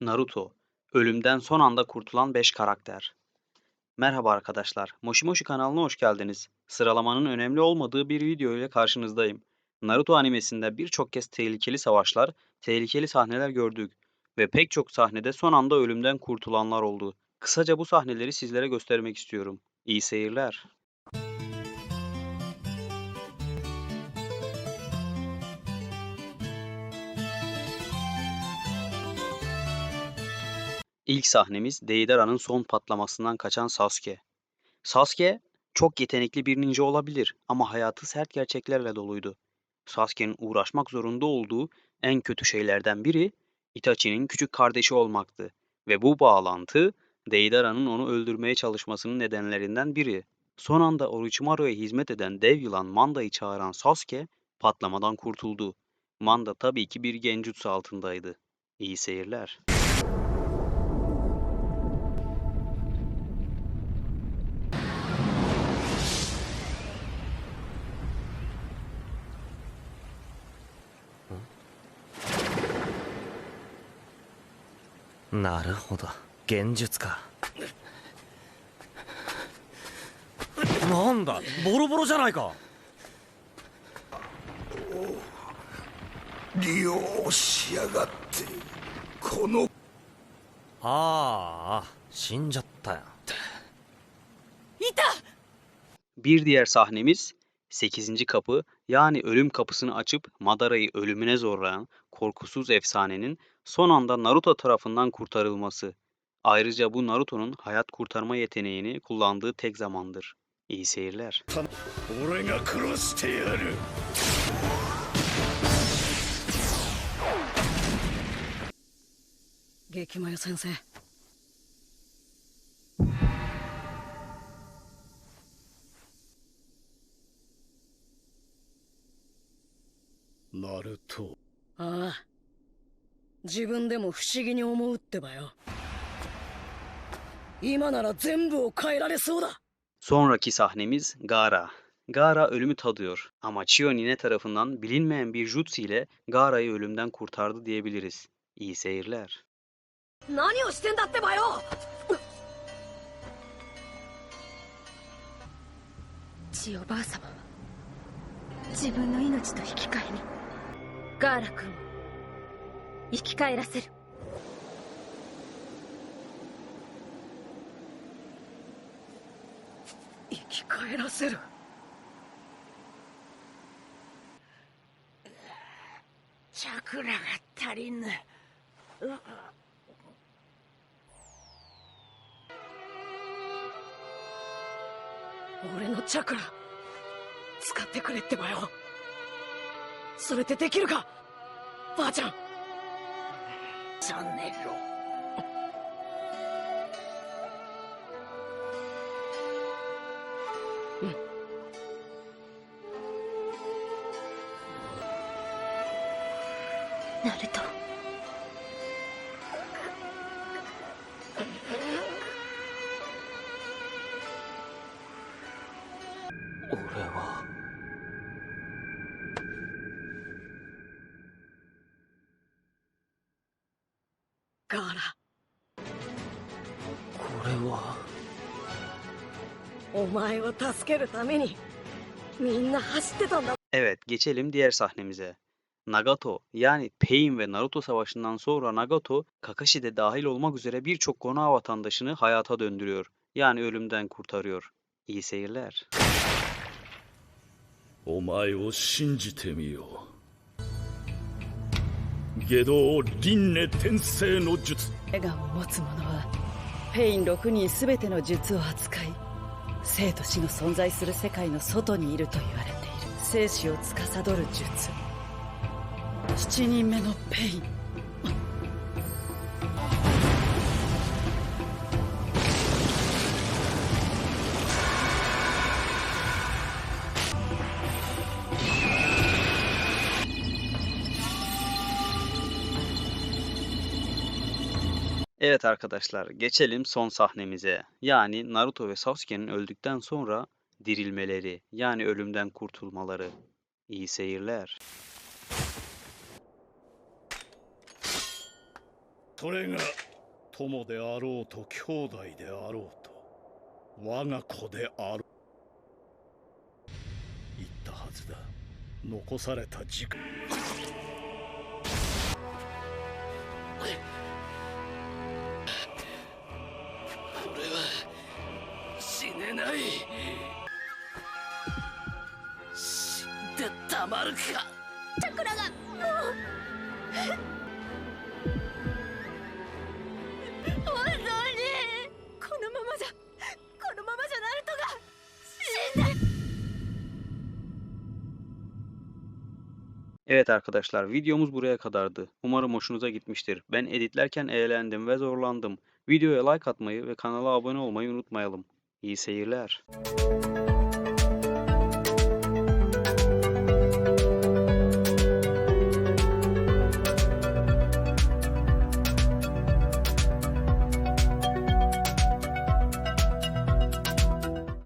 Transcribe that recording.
Naruto, ölümden son anda kurtulan 5 karakter. Merhaba arkadaşlar, Moshi Moshi kanalına hoş geldiniz. Sıralamanın önemli olmadığı bir video ile karşınızdayım. Naruto animesinde birçok kez tehlikeli savaşlar, tehlikeli sahneler gördük ve pek çok sahnede son anda ölümden kurtulanlar oldu. Kısaca bu sahneleri sizlere göstermek istiyorum. İyi seyirler. İlk sahnemiz Deidara'nın son patlamasından kaçan Sasuke. Sasuke çok yetenekli bir ninja olabilir ama hayatı sert gerçeklerle doluydu. Sasuke'nin uğraşmak zorunda olduğu en kötü şeylerden biri Itachi'nin küçük kardeşi olmaktı ve bu bağlantı Deidara'nın onu öldürmeye çalışmasının nedenlerinden biri. Son anda Orochimaru'ya hizmet eden dev yılan Manda'yı çağıran Sasuke patlamadan kurtuldu. Manda tabii ki bir genjutsu altındaydı. İyi seyirler. なるほど幻術かなんだボロボロじゃないか利用しやがってこのああ死んじゃったよ Bir diğer sahnemiz 8. kapı yani ölüm kapısını açıp Madara'yı ölümüne zorlayan korkusuz efsanenin son anda Naruto tarafından kurtarılması. Ayrıca bu Naruto'nun hayat kurtarma yeteneğini kullandığı tek zamandır. İyi seyirler. Gekimaya sensei. Naruto. Ah. 自分でも不思議に思うってばよ今なら全部を変えられそうだ Sonraki sahnemiz Gaara. Gaara ölümü tadıyor ama Chiyo tarafından bilinmeyen bir jutsu ile Gaara'yı ölümden kurtardı diyebiliriz. İyi seyirler. 何をしてんだってばよ千代ばあ様は自分の命と引き換えにガーラ君を 生き返らせる。生き返らせる。チャクラが足りん俺のチャクラ使ってくれってばよ。それでできるか？ばあちゃんャネ。うん。ナルト。俺は。これはお前を助けるためにみんな走ってたんだ Evet, geçelim diğer sahnemize. Nagato yani Pain ve Naruto savaşından sonra Nagato, Kakashi de dahil olmak üzere birçok Konoha vatandaşını hayata döndürüyor. Yani ölümden kurtarıyor. İyi seyirler. お前を信じてみよう 下道輪廻転生の術。笑顔を持つ者はペイン6人全ての術を扱い生と死の存在する世界の外にいると言われている。生死を司る術。7人目のペイン。Evet arkadaşlar, geçelim son sahnemize. Yani Naruto ve Sasuke'nin öldükten sonra dirilmeleri, yani ölümden kurtulmaları. İyi seyirler. それが友であろうと兄弟であろうと我が子である言ったはずだ残された時間 ない死んでたまるかチャクラがもう本当にこのままじゃこのままじゃナルトが死んで Evet arkadaşlar videomuz buraya kadardı. Umarım hoşunuza gitmiştir. Ben editlerken eğlendim ve zorlandım. Videoya like atmayı ve kanala abone olmayı unutmayalım. İyi seyirler.